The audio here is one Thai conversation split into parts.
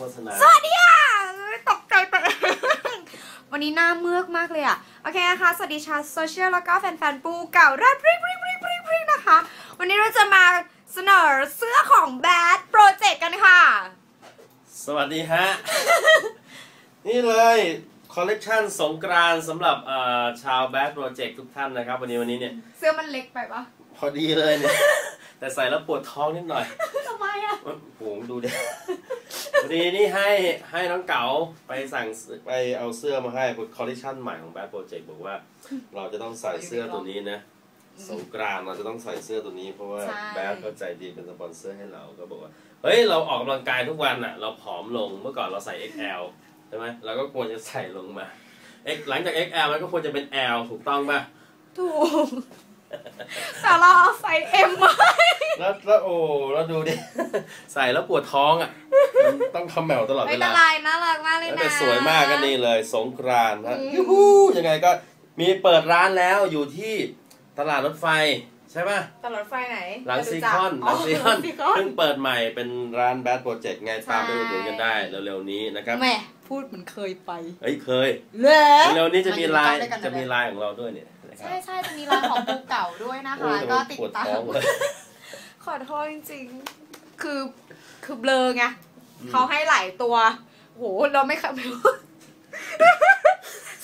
โฆษณา สวัสดีค่ะตกใจไปวันนี้หน้าเมือกมากเลยอะ โอเคนะคะ สวัสดีชาวโซเชียลแล้วก็แฟนๆ ปูเก่ารับริบริบริบริบรินะคะ วันนี้เราจะมาเสนอเสื้อของ Bad Project กันค่ะ สวัสดีฮะ นี่เลยคอลเลกชันสงกรานต์สำหรับเอ่อชาวแบดโปรเจกต์ทุกท่านนะครับ วันนี้วันนี้เนี่ย เสื้อมันเล็กไปปะพอดีเลยเนี่ย แต่ใส่แล้วปวดท้องนิดหน่อย ทำไมอะ โอ้โหดูดิ วันนี้นี่ให้ให้น้องเก๋าไปสั่งซื้อไปเอาเสื้อมาให้คอลเลกชันใหม่ของแบดโปรเจกต์บอกว่า เราจะต้องใส่เสื้อตัวนี้นะสงกรานต์เราจะต้องใส่เสื้อตัวนี้เพราะว่าใช่ แบดก็ใจดีเป็นสปอนเซอร์ให้เราก็บอกว่า เฮ้ย เราออกกำลังกายทุกวันอะ เราผอมลงเมื่อก่อนเราใส่ XL ใช่ไหมเราก็ควรจะใส่ลงมา X หลังจาก XL มันก็ควรจะเป็น L ถูกต้องป่ะ ถูกแต่เราเอาไซส์ M มาให้แล้วแล้วโอ้แล้วดูดิ ใส่แล้วปวดท้องอะมัน ต้องคำแมวตลอดไม่เวเป็นลาไรน่ารักมากเลยแล้วนะแต่สวยมากก็นี่เลยสงกรานต์ฮะอืมยูฮูยังไงก็มีเปิดร้านแล้วอยู่ที่ตลาดรถไฟใช่ป่ะตลอดไฟไหน หลังซีคอนหอ๋ลัองซีคอนซีคอนเพิ่งเปิดใหม่เป็นร้านแบดโปรเจกต์ไงใช่ตามไปอุดหนุนกันได้เร็วๆนี้นะครับแหม่พูดเหมือนเคยไปเฮ้ยเคยเหรอเร็วๆนี้จะมีไลน์มาอยู่ด้วยกันจะมีเลยไลน์ของเราด้วยเนี่ยนะครับใช่ใช่จะมีร้านของปูเก่าด้วยนะโอ้คะยก็แต่ติดปวดตามท้องเลยขอโทษจริงๆคือคือเบลอไง เขาให้หลายตัวโหเราไม่เคย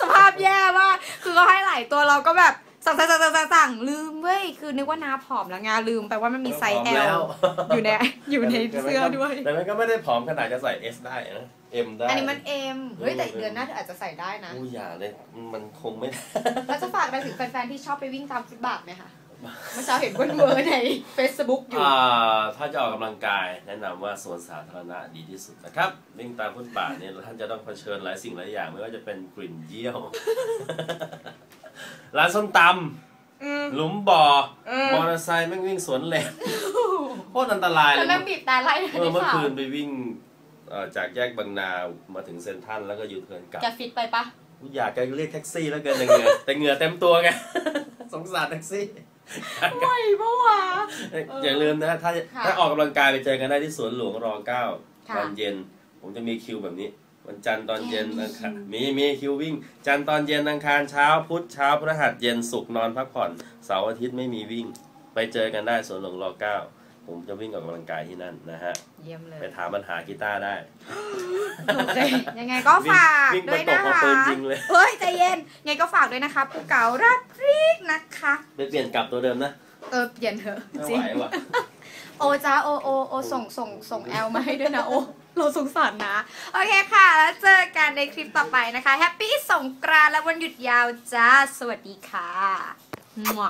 สภาพแย่มากคือเขาให้หลายตัวเราก็แบบสั่งสั่งสั่งสั่งสั่งลืมเว้ยคือนึกว่านาผอมแล้วไงลืมไปว่ามันมีไซส์ผอมแล้ L วอยู่ในอยู่ในเสื้อด้วย แต่มันก็ไม่ได้ผอมขนาดจะใส่ S ได้นะ M ได้ อันนี้มันเอ็มเฮ้ยแต่เออเดือนหน้าเธออาจจะใส่ได้นะอู้อย่าเลยมันคงไม่ได้เราจะฝากไปถึงแฟนๆที่ชอบไปวิ่งตามฟุตบาทไหมคะ เมื่อเช้าเห็นเวอร์ๆใน Facebook อยู่ อ่า ถ้าจะออกกำลังกาย แนะนำว่าสวนสาธารณะดีที่สุดนะครับ วิ่งตามฟุตบาทเนี่ยท่านจะต้องเผชิญหลายสิ่งหลายอย่าง ไม่ว่าจะเป็นกลิ่นเยี่ยว ร้านส้มตอืมำหลุมบ่อเออมอเตอร์ไซค์แม่งวิ่งสวนเลนโคตรอันตรายเลแล้วย แม่งบีบแต่ไล่เมื่อในเมื่อข่าวคืนไปวิ่งเอ่อจากแยกบางนามาถึงเซนทรัลแล้วก็ยูเทิร์นกลับแกฟิตไปปะกูอยากจะเรียกแท็กซี่แล้วเกินแต่เหงื่อ แต่เหงื่อเต็มตัวไง สงสารแท็กซี่ ไหวปะวะเอ้ยเอออย่าลืมนะถ้าค่ะถ้าออกกำลังกายไปเจอกันได้ที่สวนหลวงรอเก้าค่ะตอนเย็น ผมจะมีคิวแบบนี้ วันจันทร์ตอนเย็นแกมีอังคารคิวมีมีคิววิ่ง จันทร์ตอนเย็นอังคารเช้าพุธเช้าพฤหัสเย็นศุกร์นอนพักผ่อนเสาร์อาทิตย์ไม่มีวิ่ง ไปเจอกันได้สวนหลวงรอเก้าผมจะวิ่งออกกำลังกายที่นั่นนะฮะ เยี่ยมเลย ไปถามปัญหากีตาร์ได้ โอเค ยังไงก็ฝากวิ่งด้วยวิ่งนะประกบคะเอาปืนยิงเลย เฮ้ย ใจเย็น ยังไงก็ฝากด้วยนะคะปูเก๋ารักรีก นะคะ ไปเปลี่ยนกลับตัวเดิมนะ เออเปลี่ยนเถอะไม่จริไหง วว่ะ โอจ้าโอโอโอส่งส่งส่งแอลมาให้ด้วยนะโอ เราสงสารนะ โอเคค่ะ แล้วเจอกันในคลิปต่อไปนะคะ แฮปปี้สงกรานต์และวันหยุดยาวจ้า สวัสดีค่ะมั่ว